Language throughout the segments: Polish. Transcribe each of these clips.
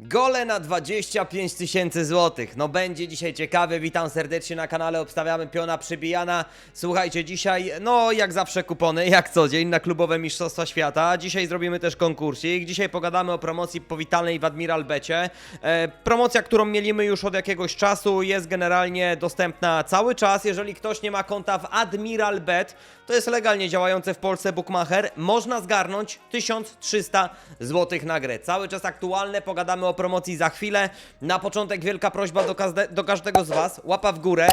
Gole na 25 tysięcy złotych. No będzie dzisiaj ciekawy. Witam serdecznie na kanale. Obstawiamy piona przybijana. Słuchajcie, dzisiaj, no jak zawsze kupony, jak co dzień na klubowe Mistrzostwa Świata. Dzisiaj zrobimy też konkursik. Dzisiaj pogadamy o promocji powitalnej w Admiral Becie. E, promocja, którą mielimy już od jakiegoś czasu, jest generalnie dostępna cały czas. Jeżeli ktoś nie ma konta w Admiral Bet, to jest legalnie działający w Polsce bookmacher. Można zgarnąć 1300 zł na grę. Cały czas aktualne, pogadamy o promocji za chwilę. Na początek wielka prośba do, do każdego z Was. Łapa w górę.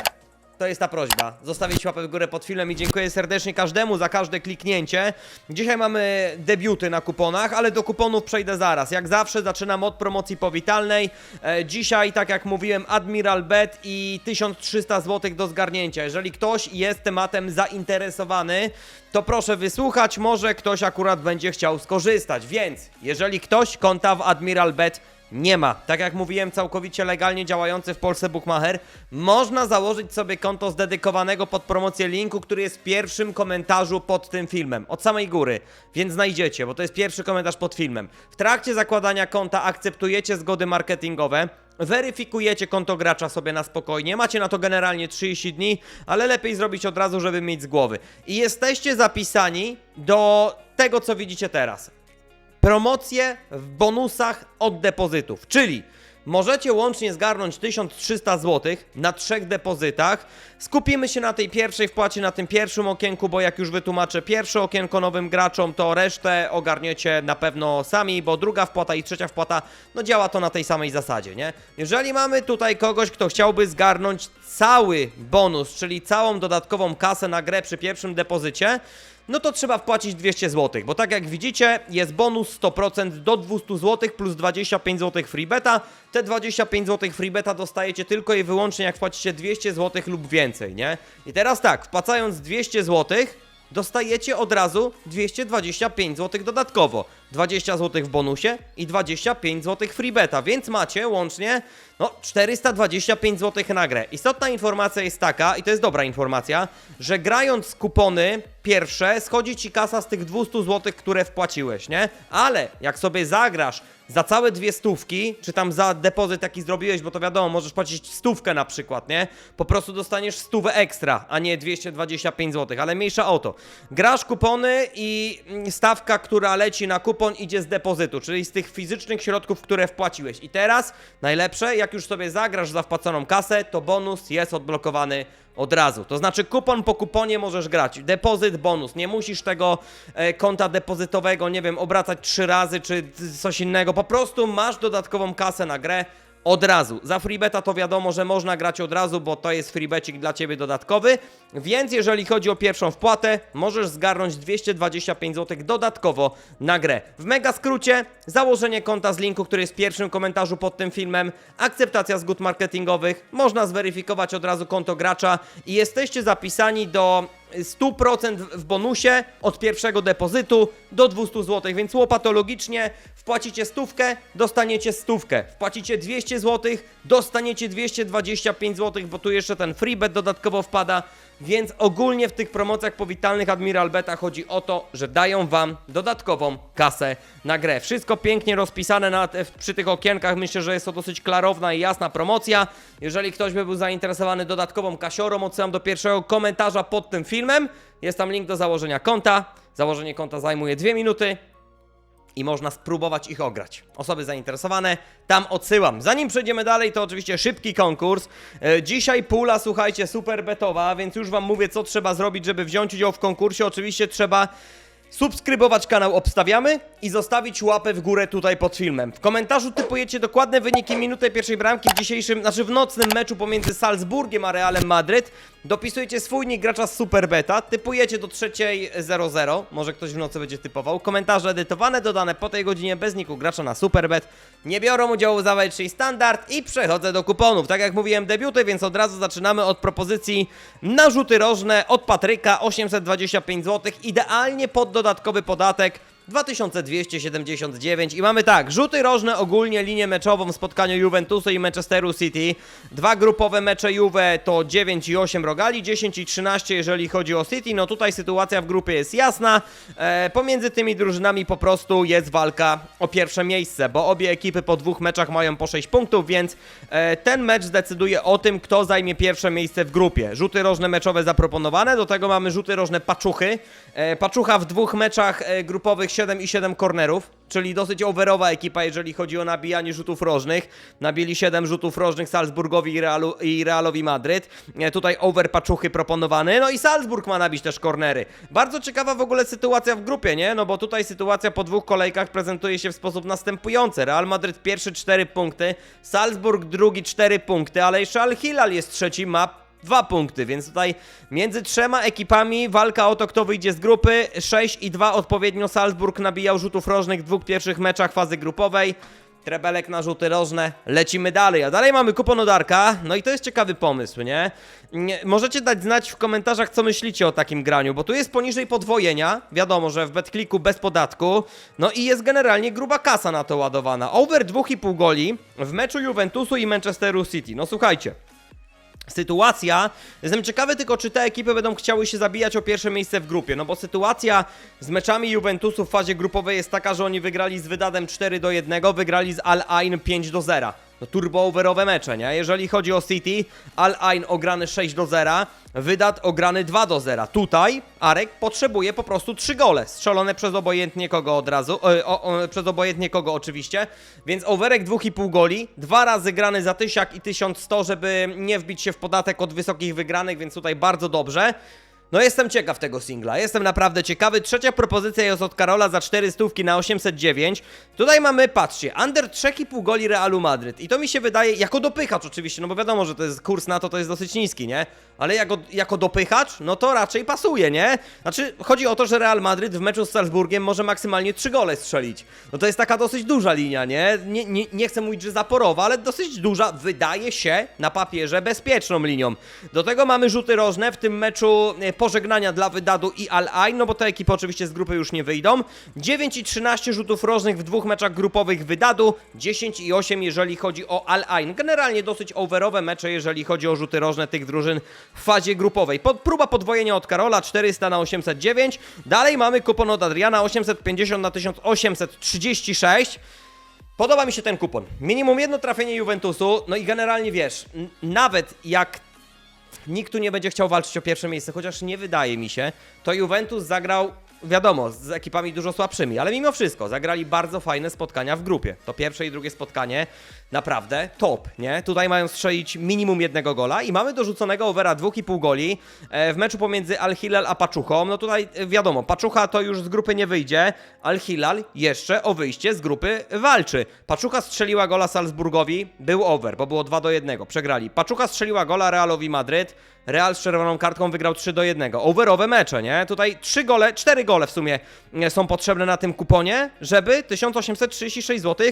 To jest ta prośba. Zostawić łapę w górę pod filmem i dziękuję serdecznie każdemu za każde kliknięcie. Dzisiaj mamy debiuty na kuponach, ale do kuponów przejdę zaraz. Jak zawsze zaczynam od promocji powitalnej. E, dzisiaj, tak jak mówiłem, Admiral Bet i 1300 zł do zgarnięcia. Jeżeli ktoś jest tematem zainteresowany, to proszę wysłuchać, może ktoś akurat będzie chciał skorzystać. Więc, jeżeli ktoś konta w Admiral Bet nie ma. Tak jak mówiłem, całkowicie legalnie działający w Polsce Bookmacher. Można założyć sobie konto zdedykowanego pod promocję linku, który jest w pierwszym komentarzu pod tym filmem. Od samej góry. Więc znajdziecie, bo to jest pierwszy komentarz pod filmem. W trakcie zakładania konta akceptujecie zgody marketingowe. Weryfikujecie konto gracza sobie na spokojnie. Macie na to generalnie 30 dni, ale lepiej zrobić od razu, żeby mieć z głowy. I jesteście zapisani do tego, co widzicie teraz promocje w bonusach od depozytów, czyli możecie łącznie zgarnąć 1300 zł na trzech depozytach. Skupimy się na tej pierwszej wpłacie, na tym pierwszym okienku, bo jak już wytłumaczę pierwsze okienko nowym graczom, to resztę ogarniecie na pewno sami, bo druga wpłata i trzecia wpłata, no działa to na tej samej zasadzie, nie? Jeżeli mamy tutaj kogoś, kto chciałby zgarnąć cały bonus, czyli całą dodatkową kasę na grę przy pierwszym depozycie, no to trzeba wpłacić 200 zł, bo tak jak widzicie, jest bonus 100% do 200 zł plus 25 zł freebeta. Te 25 zł freebeta dostajecie tylko i wyłącznie jak wpłacicie 200 zł lub więcej, nie? I teraz tak, wpłacając 200 zł, dostajecie od razu 225 zł dodatkowo. 20 zł w bonusie i 25 zł freebeta, więc macie łącznie no 425 zł na grę. Istotna informacja jest taka, i to jest dobra informacja, że grając kupony pierwsze, schodzi ci kasa z tych 200 zł, które wpłaciłeś, nie? Ale jak sobie zagrasz za całe dwie stówki, czy tam za depozyt jaki zrobiłeś, bo to wiadomo, możesz płacić stówkę na przykład, nie? Po prostu dostaniesz stówę ekstra, a nie 225 zł, ale mniejsza o to. Grasz kupony i mm, stawka, która leci na kupon idzie z depozytu, czyli z tych fizycznych środków, które wpłaciłeś. I teraz najlepsze, jak już sobie zagrasz za wpłaconą kasę, to bonus jest odblokowany od razu. To znaczy kupon po kuponie możesz grać. Depozyt, bonus. Nie musisz tego e, konta depozytowego, nie wiem, obracać trzy razy czy coś innego. Po prostu masz dodatkową kasę na grę od razu. Za freebeta to wiadomo, że można grać od razu, bo to jest freebecik dla Ciebie dodatkowy. Więc jeżeli chodzi o pierwszą wpłatę, możesz zgarnąć 225 zł dodatkowo na grę. W mega skrócie, założenie konta z linku, który jest w pierwszym komentarzu pod tym filmem, akceptacja zgód marketingowych, można zweryfikować od razu konto gracza i jesteście zapisani do 100% w bonusie od pierwszego depozytu do 200 zł, więc łopatologicznie wpłacicie stówkę, dostaniecie stówkę. Wpłacicie 200 zł, dostaniecie 225 zł, bo tu jeszcze ten freebet dodatkowo wpada. Więc ogólnie w tych promocjach powitalnych Admiral Beta chodzi o to, że dają wam dodatkową kasę na grę. Wszystko pięknie rozpisane na, przy tych okienkach. Myślę, że jest to dosyć klarowna i jasna promocja. Jeżeli ktoś by był zainteresowany dodatkową kasiorą, odsyłam do pierwszego komentarza pod tym filmem. Jest tam link do założenia konta. Założenie konta zajmuje 2 minuty i można spróbować ich ograć. Osoby zainteresowane, tam odsyłam. Zanim przejdziemy dalej, to oczywiście szybki konkurs. E, Dzisiaj pula, słuchajcie, super betowa, więc już Wam mówię, co trzeba zrobić, żeby wziąć udział w konkursie. Oczywiście trzeba subskrybować kanał Obstawiamy i zostawić łapę w górę tutaj pod filmem. W komentarzu typujecie dokładne wyniki minuty pierwszej bramki w dzisiejszym, znaczy w nocnym meczu pomiędzy Salzburgiem a Realem Madryt. Dopisujecie swój nick gracza z Super Beta, typujecie do trzeciej 00, może ktoś w nocy będzie typował. Komentarze edytowane, dodane po tej godzinie bez niku gracza na Superbet. Nie biorą udziału w zawodczej standard i przechodzę do kuponów. Tak jak mówiłem, debiuty, więc od razu zaczynamy od propozycji narzuty rożne od Patryka 825 zł, idealnie pod dodatkowy podatek 2279 i mamy tak, rzuty rożne ogólnie linię meczową w spotkaniu Juventusu i Manchesteru City. Dwa grupowe mecze Juve to 9 i 8 rogali, 10 i 13 jeżeli chodzi o City. No tutaj sytuacja w grupie jest jasna. E, pomiędzy tymi drużynami po prostu jest walka o pierwsze miejsce, bo obie ekipy po dwóch meczach mają po 6 punktów, więc e, ten mecz zdecyduje o tym, kto zajmie pierwsze miejsce w grupie. Rzuty rożne meczowe zaproponowane, do tego mamy rzuty rożne paczuchy. E, paczucha w dwóch meczach e, grupowych 7 i 7 kornerów, czyli dosyć overowa ekipa, jeżeli chodzi o nabijanie rzutów rożnych. Nabili 7 rzutów rożnych Salzburgowi i, Realu, i Realowi Madryt. E, tutaj over paczuchy proponowany, no i Salzburg ma nabić też kornery. Bardzo ciekawa w ogóle sytuacja w grupie, nie? No bo tutaj sytuacja po dwóch kolejkach prezentuje się w sposób następujący. Real Madryt pierwszy 4 punkty, Salzburg drugi 4 punkty, ale jeszcze Al Hilal jest trzeci, ma dwa punkty, więc tutaj między trzema ekipami walka o to, kto wyjdzie z grupy. 6 i 2 odpowiednio Salzburg nabijał rzutów rożnych w dwóch pierwszych meczach fazy grupowej. Trebelek na rzuty rożne, lecimy dalej, a dalej mamy kupon od Arka, no i to jest ciekawy pomysł, nie? nie? Możecie dać znać w komentarzach, co myślicie o takim graniu, bo tu jest poniżej podwojenia, wiadomo, że w BetClicku bez podatku, no i jest generalnie gruba kasa na to ładowana. Over 2,5 goli w meczu Juventusu i Manchesteru City, no słuchajcie sytuacja. Jestem ciekawy tylko, czy te ekipy będą chciały się zabijać o pierwsze miejsce w grupie. No bo sytuacja z meczami Juventusu w fazie grupowej jest taka, że oni wygrali z Wydadem 4 do 1, wygrali z Al Ain 5 do 0. No turbo overowe mecze, nie? Jeżeli chodzi o City, Al Ain ograny 6 do 0, Wydat ograny 2 do 0. Tutaj Arek potrzebuje po prostu 3 gole, strzelone przez obojętnie kogo od razu, e, o, o, przez obojętnie kogo oczywiście, więc overek 2,5 goli, dwa razy grany za tysiak i 1100, żeby nie wbić się w podatek od wysokich wygranych, więc tutaj bardzo dobrze. No jestem ciekaw tego singla, jestem naprawdę ciekawy. Trzecia propozycja jest od Karola za 4 stówki na 809. Tutaj mamy, patrzcie, under 3,5 goli Realu Madryt. I to mi się wydaje, jako dopychacz oczywiście, no bo wiadomo, że to jest kurs na to, to jest dosyć niski, nie? Ale jako, jako dopychacz, no to raczej pasuje, nie? Znaczy, chodzi o to, że Real Madryt w meczu z Salzburgiem może maksymalnie 3 gole strzelić. No to jest taka dosyć duża linia, nie? Nie, nie, nie chcę mówić, że zaporowa, ale dosyć duża, wydaje się na papierze bezpieczną linią. Do tego mamy rzuty rożne w tym meczu e, pożegnania dla Wydadu i Al Ain, no bo te ekipy oczywiście z grupy już nie wyjdą. 9 i 13 rzutów rożnych w dwóch meczach grupowych Wydadu, 10 i 8 jeżeli chodzi o Al Ain. Generalnie dosyć overowe mecze, jeżeli chodzi o rzuty rożne tych drużyn w fazie grupowej. Pod, próba podwojenia od Karola 400 na 809. Dalej mamy kupon od Adriana 850 na 1836. Podoba mi się ten kupon. Minimum jedno trafienie Juventusu, no i generalnie wiesz, nawet jak nikt tu nie będzie chciał walczyć o pierwsze miejsce, chociaż nie wydaje mi się, to Juventus zagrał, wiadomo, z ekipami dużo słabszymi, ale mimo wszystko zagrali bardzo fajne spotkania w grupie. To pierwsze i drugie spotkanie naprawdę top, nie? Tutaj mają strzelić minimum jednego gola i mamy dorzuconego overa 2,5 goli e, w meczu pomiędzy Al Hilal a Paczuchą. No tutaj e, wiadomo, Paczucha to już z grupy nie wyjdzie, Al Hilal jeszcze o wyjście z grupy walczy. Paczucha strzeliła gola Salzburgowi, był over, bo było 2 do 1, przegrali. Paczucha strzeliła gola Realowi Madryt, Real z czerwoną kartką wygrał 3 do 1. Overowe mecze, nie? Tutaj 3 gole, 4 gole w sumie e, są potrzebne na tym kuponie, żeby 1836 zł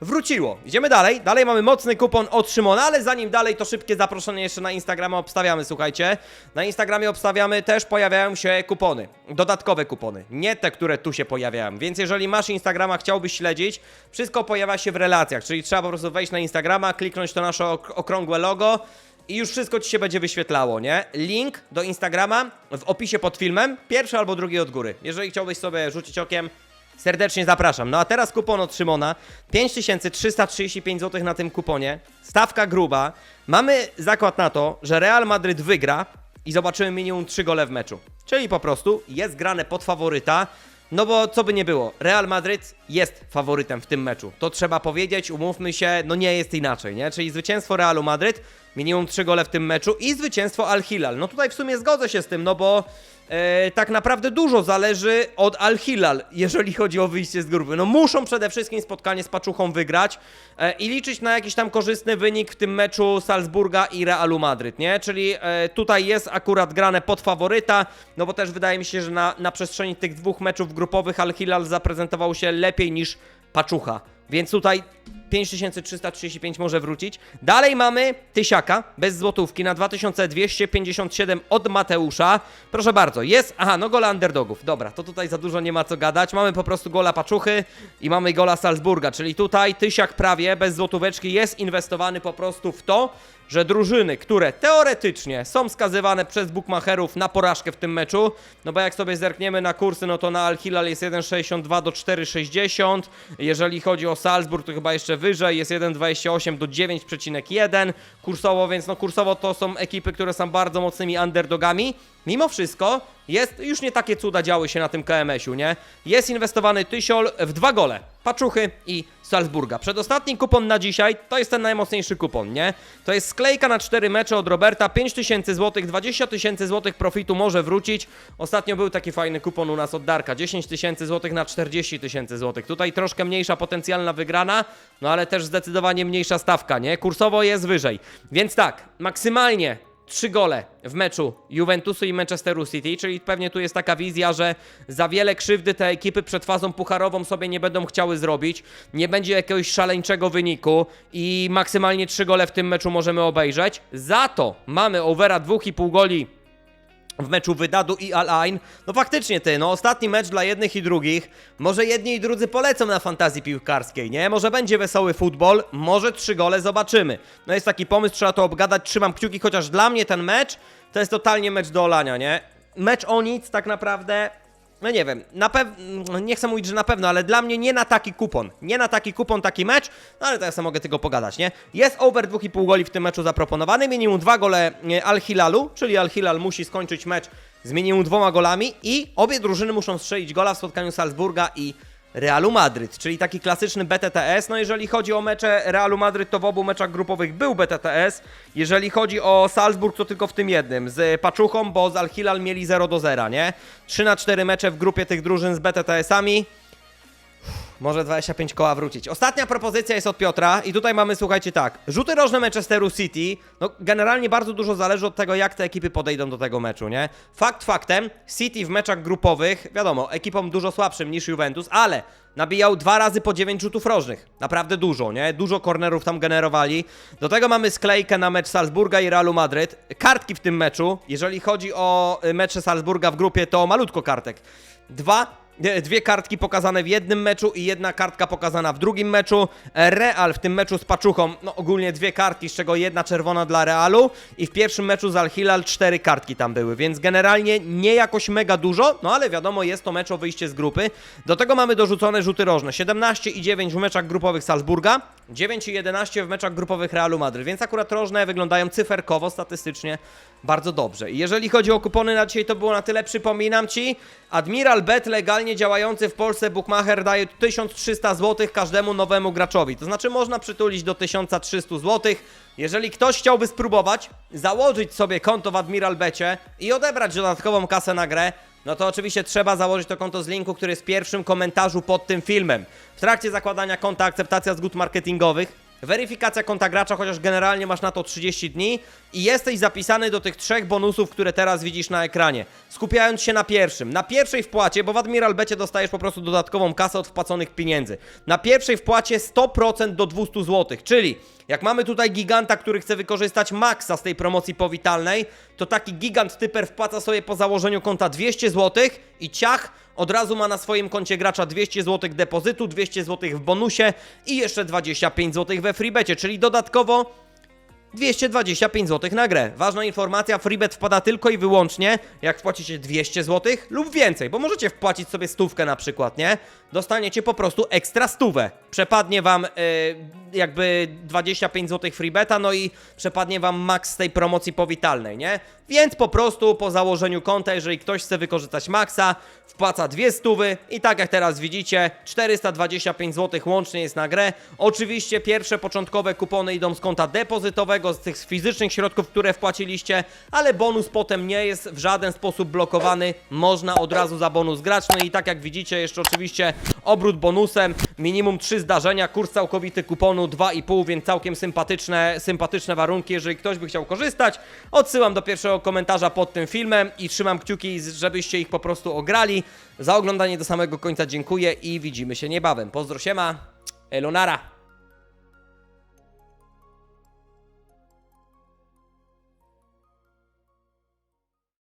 wróciło. Idziemy dalej. Dalej mamy mocny kupon od Szymona, ale zanim dalej, to szybkie zaproszenie jeszcze na Instagrama obstawiamy, słuchajcie. Na Instagramie obstawiamy też pojawiają się kupony. Dodatkowe kupony. Nie te, które tu się pojawiają. Więc jeżeli masz Instagrama, chciałbyś śledzić, wszystko pojawia się w relacjach, czyli trzeba po prostu wejść na Instagrama, kliknąć to nasze ok okrągłe logo i już wszystko ci się będzie wyświetlało, nie? Link do Instagrama w opisie pod filmem, pierwszy albo drugi od góry. Jeżeli chciałbyś sobie rzucić okiem, serdecznie zapraszam. No a teraz kupon od Szymona, 5335 zł na tym kuponie, stawka gruba. Mamy zakład na to, że Real Madryt wygra i zobaczymy minimum 3 gole w meczu. Czyli po prostu jest grane pod faworyta. No bo co by nie było, Real Madryt jest faworytem w tym meczu. To trzeba powiedzieć, umówmy się, no nie jest inaczej, nie? Czyli zwycięstwo Realu Madryt, minimum 3 gole w tym meczu i zwycięstwo Al Hilal. No tutaj w sumie zgodzę się z tym, no bo e, tak naprawdę dużo zależy od Al Hilal, jeżeli chodzi o wyjście z grupy. No muszą przede wszystkim spotkanie z Paczuchą wygrać e, i liczyć na jakiś tam korzystny wynik w tym meczu Salzburga i Realu Madryt, nie? Czyli e, tutaj jest akurat grane pod faworyta, no bo też wydaje mi się, że na, na przestrzeni tych dwóch meczów grupowych Al Hilal zaprezentował się lepiej niż Paczucha. Więc tutaj 5335 może wrócić. Dalej mamy Tysiaka bez złotówki na 2257 od Mateusza. Proszę bardzo, jest. Aha, no gola underdogów. Dobra, to tutaj za dużo nie ma co gadać. Mamy po prostu gola Paczuchy i mamy gola Salzburga, czyli tutaj Tysiak prawie bez złotóweczki jest inwestowany po prostu w to, że drużyny, które teoretycznie są skazywane przez bookmacherów na porażkę w tym meczu, no bo jak sobie zerkniemy na kursy, no to na Al Hilal jest 1,62 do 4,60. Jeżeli chodzi o Salzburg, to chyba jeszcze wyżej, jest 1,28 do 9,1 kursowo, więc no kursowo to są ekipy, które są bardzo mocnymi underdogami. Mimo wszystko jest, już nie takie cuda działy się na tym KMS-u, nie? Jest inwestowany Tysiol w dwa gole, Paczuchy i Salzburga. Przedostatni kupon na dzisiaj to jest ten najmocniejszy kupon, nie? To jest sklejka na 4 mecze od Roberta, 5000 zł, 20 tysięcy złotych profitu może wrócić. Ostatnio był taki fajny kupon u nas od Darka, 10 tysięcy złotych na 40 tysięcy złotych. Tutaj troszkę mniejsza potencjalna wygrana, no ale też zdecydowanie mniejsza stawka, nie? Kursowo jest wyżej. Więc tak, maksymalnie trzy gole w meczu Juventusu i Manchesteru City, czyli pewnie tu jest taka wizja, że za wiele krzywdy te ekipy przed fazą pucharową sobie nie będą chciały zrobić, nie będzie jakiegoś szaleńczego wyniku i maksymalnie trzy gole w tym meczu możemy obejrzeć. Za to mamy overa 2,5 goli w meczu Wydadu i Al Ain. No faktycznie ty, no ostatni mecz dla jednych i drugich. Może jedni i drudzy polecą na fantazji piłkarskiej, nie? Może będzie wesoły futbol, może trzy gole zobaczymy. No jest taki pomysł, trzeba to obgadać, trzymam kciuki, chociaż dla mnie ten mecz to jest totalnie mecz do olania, nie? Mecz o nic tak naprawdę. No nie wiem, na pewno, nie chcę mówić, że na pewno, ale dla mnie nie na taki kupon. Nie na taki kupon, taki mecz, no ale to ja mogę tylko pogadać, nie? Jest over 2,5 goli w tym meczu zaproponowany, minimum dwa gole e, Al-Hilalu, czyli Al-Hilal musi skończyć mecz z minimum dwoma golami i obie drużyny muszą strzelić gola w spotkaniu Salzburga i Realu Madryt, czyli taki klasyczny BTTS. No jeżeli chodzi o mecze Realu Madryt, to w obu meczach grupowych był BTTS. Jeżeli chodzi o Salzburg, to tylko w tym jednym, z Paczuchą, bo z Al-Hilal mieli 0 do 0, nie? 3 na 4 mecze w grupie tych drużyn z BTTS-ami. Może 25 koła wrócić. Ostatnia propozycja jest od Piotra i tutaj mamy, słuchajcie, tak. Rzuty rożne Manchesteru City. No, generalnie bardzo dużo zależy od tego, jak te ekipy podejdą do tego meczu, nie? Fakt faktem, City w meczach grupowych, wiadomo, ekipą dużo słabszym niż Juventus, ale nabijał dwa razy po 9 rzutów rożnych. Naprawdę dużo, nie? Dużo kornerów tam generowali. Do tego mamy sklejkę na mecz Salzburga i Realu Madryt. Kartki w tym meczu. Jeżeli chodzi o y, mecze Salzburga w grupie, to malutko kartek. Dwa Dwie kartki pokazane w jednym meczu i jedna kartka pokazana w drugim meczu. E, Real w tym meczu z Paczuchą, no ogólnie dwie kartki, z czego jedna czerwona dla Realu i w pierwszym meczu z Al Hilal cztery kartki tam były, więc generalnie nie jakoś mega dużo, no ale wiadomo, jest to mecz o wyjście z grupy. Do tego mamy dorzucone rzuty rożne, 17 i 9 w meczach grupowych Salzburga, 9 i 11 w meczach grupowych Realu Madryt, więc akurat rożne wyglądają cyferkowo, statystycznie bardzo dobrze. I jeżeli chodzi o kupony na dzisiaj, to było na tyle, przypominam Ci, Admiral Bet legalnie działający w Polsce Bookmacher daje 1300 zł każdemu nowemu graczowi. To znaczy można przytulić do 1300 zł. Jeżeli ktoś chciałby spróbować założyć sobie konto w Admiral Becie i odebrać dodatkową kasę na grę, no to oczywiście trzeba założyć to konto z linku, który jest w pierwszym komentarzu pod tym filmem. W trakcie zakładania konta akceptacja zgód marketingowych, Weryfikacja konta gracza, chociaż generalnie masz na to 30 dni i jesteś zapisany do tych trzech bonusów, które teraz widzisz na ekranie. Skupiając się na pierwszym. Na pierwszej wpłacie, bo w Admiral Becie dostajesz po prostu dodatkową kasę od wpłaconych pieniędzy. Na pierwszej wpłacie 100% do 200 zł, czyli jak mamy tutaj giganta, który chce wykorzystać maksa z tej promocji powitalnej, to taki gigant typer wpłaca sobie po założeniu konta 200 zł i ciach od razu ma na swoim koncie gracza 200 zł depozytu, 200 zł w bonusie i jeszcze 25 zł we freebecie, czyli dodatkowo 225 zł na grę. Ważna informacja, freebet wpada tylko i wyłącznie jak wpłacicie 200 zł lub więcej, bo możecie wpłacić sobie stówkę na przykład, nie? Dostaniecie po prostu ekstra stówę. Przepadnie wam y, jakby 25 zł freebeta, no i przepadnie wam max z tej promocji powitalnej, nie? Więc po prostu po założeniu konta, jeżeli ktoś chce wykorzystać maksa, wpłaca dwie stówy i tak jak teraz widzicie, 425 zł łącznie jest na grę. Oczywiście pierwsze początkowe kupony idą z konta depozytowego, z tych fizycznych środków, które wpłaciliście, ale bonus potem nie jest w żaden sposób blokowany. Można od razu za bonus grać. No i tak jak widzicie, jeszcze oczywiście obrót bonusem, minimum 3 zdarzenia, kurs całkowity kuponu 2,5, więc całkiem sympatyczne, sympatyczne warunki, jeżeli ktoś by chciał korzystać. Odsyłam do pierwszego komentarza pod tym filmem i trzymam kciuki, żebyście ich po prostu ograli. Za oglądanie do samego końca dziękuję i widzimy się niebawem. Pozdro siema, Elonara.